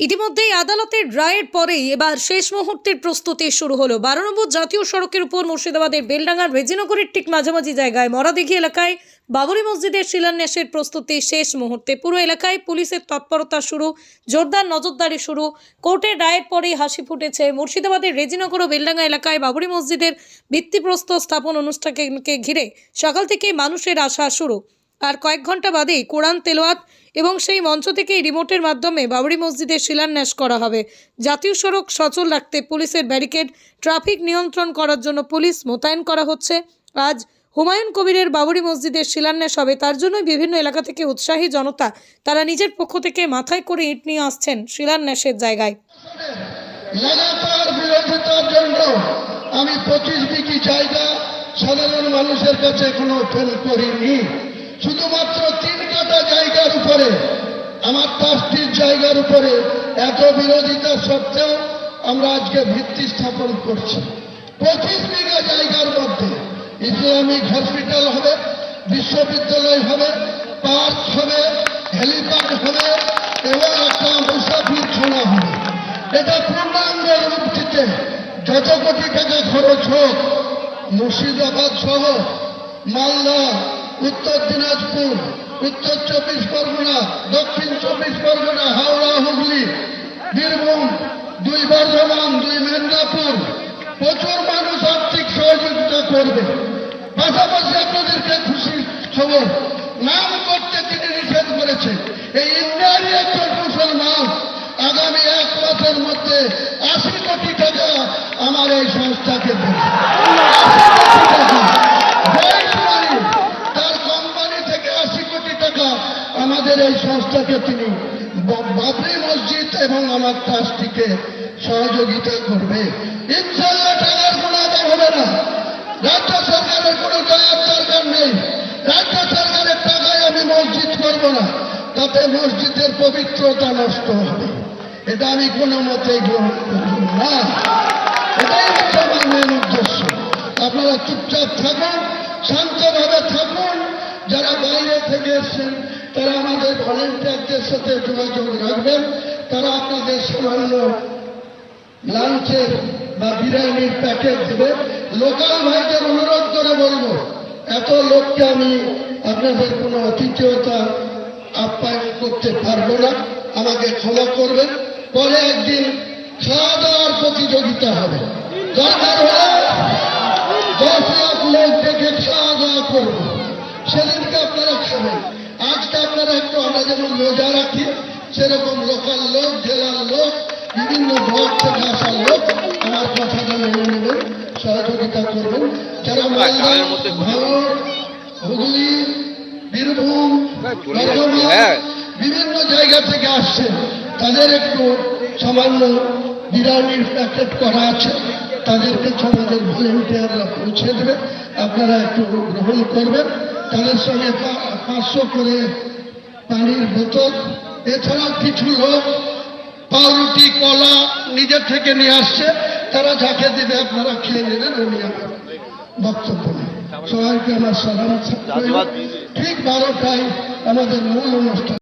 ইতিমধ্যেই আদালতের রায়ের পরেই এবার শেষ মুহূর্তের প্রস্তুতি শুরু হলো। বারো নম্বর জাতীয় সড়কের উপর মুর্শিদাবাদের বেলডাঙ্গার রেজিনগরের ঠিক মাঝামাঝি জায়গায় মরাদিঘি এলাকায় বাবরি মসজিদের শিলান্যাসের প্রস্তুতি শেষ মুহূর্তে। পুরো এলাকায় পুলিশের তৎপরতা শুরু, জোরদার নজরদারি শুরু। কোর্টের রায়ের পরেই হাসি ফুটেছে মুর্শিদাবাদের রেজিনগর ও বেলডাঙ্গা এলাকায় বাবরি মসজিদের ভিত্তিপ্রস্তর স্থাপন অনুষ্ঠানকে ঘিরে। সকাল থেকে মানুষের আশা শুরু। আর কয়েক ঘণ্টা বাদেই কোরআন তেলোয়াত এবং সেই মঞ্চ থেকেই রিমোটের মাধ্যমে বাবরি মসজিদের শিলান্যাস করা হবে। জাতীয় সড়ক সচল রাখতে পুলিশের ব্যারিকেড, ট্রাফিক নিয়ন্ত্রণ করার জন্য পুলিশ মোতায়েন করা হচ্ছে। আজ হুমায়ুন কবিরের বাবরি মসজিদের শিলান্যাস হবে, তার জন্যই বিভিন্ন এলাকা থেকে উৎসাহী জনতা তারা নিজের পক্ষ থেকে মাথায় করে ইট নিয়ে আসছেন শিলান্যাসের জায়গায়। জন্য আমি পঁচিশ বিঘি জায়গা সাধারণ মানুষের কাছে এখনও ফেল করিনি। শুধুমাত্র তিন কাটা জায়গার উপরে, আমার ট্রাস্টির জায়গার উপরে এত বিরোধিতা সত্ত্বেও আমরা আজকে ভিত্তি স্থাপন করছি। পঁচিশ বিঘা জায়গার মধ্যে ইসলামিক হসপিটাল হবে, বিশ্ববিদ্যালয় হবে, পার্ক হবে, হেলিপ্যাড হবে, এবং একটা মুসাফির ছাড়া হবে। এটা পূর্ণাঙ্গের রূপ দিতে যত কোটি টাকা খরচ হোক, মুর্শিদাবাদ সহ মালদা উত্তর দিনাজপুর, উত্তর চব্বিশ পরগনা, দক্ষিণ চব্বিশ পরগনা, হাওড়া, হুগলি, বীরভূম, দুই বর্ধমান, দুই মেদিনীপুর। প্রচুর মানুষ আর্থিক সহযোগিতা করবে। পাশাপাশি আপনাদেরকে খুশি খবর, নাম করতে তিনি নিষেধ করেছে এই ইন্ডিয়ারই সংস্থাকে তিনি বাবরি মসজিদ এবং আমার ট্রাস্টিকে সহযোগিতা করবে। ইনশাল্লাহ টাকার কোনো আদায় হবে না। রাজ্য সরকারের কোনো টাকার দরকার নেই। রাজ্য সরকারের টাকায় আমি মসজিদ করব না। তাতে মসজিদের পবিত্রতা নষ্ট হবে। এটা আমি কোনো মতেই গ্রহণ করব না। এটাই হচ্ছে আমার মেন উদ্দেশ্য। আপনারা চুপচাপ থাকুন, শান্তভাবে থাকুন। যারা বাইরে থেকে এসছেন তারা আমাদের ভলেন্টিয়ারদের সাথে যোগাযোগ রাখবেন। তারা আপনাদের সামান্য লাঞ্চের বা বিরিয়ানির প্যাকেট দেবে। লোকাল ভাইদের অনুরোধ করে বলব, এত লোককে আমি আপনাদের কোনো অতিথিয়তা আপ্যায়ন করতে পারব না। আমাকে ক্ষমা করবেন। পরে একদিন খাওয়া দাওয়ার প্রতিযোগিতা হবে। দরকার হলে দশ লাখ লোক দেখে খাওয়া দাওয়া করব। সেদিনকে আপনারা খাবেন। আপনারা একটু আমরা যেমন রোজা রাখি সেরকম লোকাল লোক জেলার লোক বিভিন্ন ব্লক থেকে আসা লোক আমার কথাটা মেনে নেবেন সহযোগিতা করবেন। যারা মালদা ভাঙড় হুগলি বীরভূম বিভিন্ন জায়গা থেকে আসছেন তাদের একটু সামান্য বিরিয়ানির প্যাকেট করা আছে। তাদেরকে আমাদের ভলেন্টিয়াররা পৌঁছে দেবে। আপনারা একটু গ্রহণ করবেন। তাদের সঙ্গে পাঁচশো করে পানির বোতল এছাড়াও কিছু লোক পাউরুটি কলা নিজের থেকে নিয়ে আসছে। তারা যাকে দিবে আপনারা খেয়ে নেবেন উনি আমার বক্তব্য সবাইকে আমার সালাম ঠিক বারোটায় আমাদের মূল অনুষ্ঠান।